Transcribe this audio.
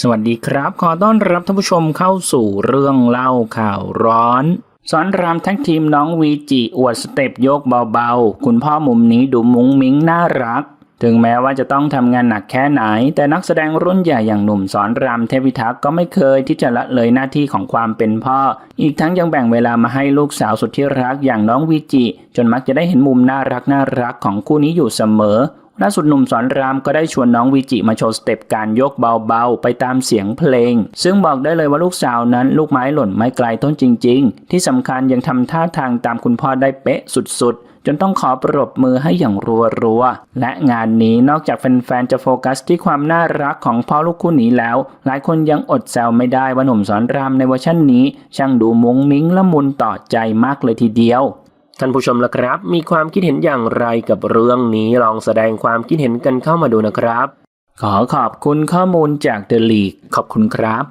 สวัสดีครับ ขอต้อนรับท่านผู้ชมเข้าสู่เรื่องเล่าข่าวร้อน สอนรามแท็กทีมน้องวีจิอวดสเต็ปโยกเบาๆ คุณพ่อมุมนี้ดูมุ้งมิ้งน่ารัก ถึงแม้ว่าจะต้องทำงานหนักแค่ไหน แต่นักแสดงรุ่นใหญ่อย่างหนุ่มสอนรามเทพิทักษ์ก็ไม่เคยที่จะละเลยหน้าที่ของความเป็นพ่อ อีกทั้งยังแบ่งเวลามาให้ลูกสาวสุดที่รักอย่างน้องวีจิ จนมักจะได้เห็นมุมน่ารักน่ารักของคู่นี้อยู่เสมอ ล่าสุดหนุ่มสอนรามก็ได้ชวนน้องวีจิมาโชว์สเต็ปการยกเบาๆ ไปตามเสียงเพลง ซึ่งบอกได้เลยว่าลูกสาวนั้นลูกไม้หล่นไม่ไกลต้นจริง ๆ ที่สำคัญยังทำท่าทางตามคุณพ่อได้เป๊ะสุดๆจนต้องขอปรบมือให้อย่างรัวๆ และงานนี้นอกจากแฟนๆ จะโฟกัสที่ความน่ารักของพ่อลูกคู่นี้แล้ว หลายคนยังอดแซวไม่ได้ว่าหนุ่มสอนรามในเวอร์ชันนี้ ช่างดูมุ้งมิ้งละมุนต่อใจมากเลยทีเดียว ท่านผู้ชมล่ะครับ มีความคิดเห็นอย่างไรกับเรื่องนี้ลองแสดงความคิดเห็นกันเข้ามาดูนะครับ ขอขอบคุณข้อมูลจากเดลีกขอบคุณครับ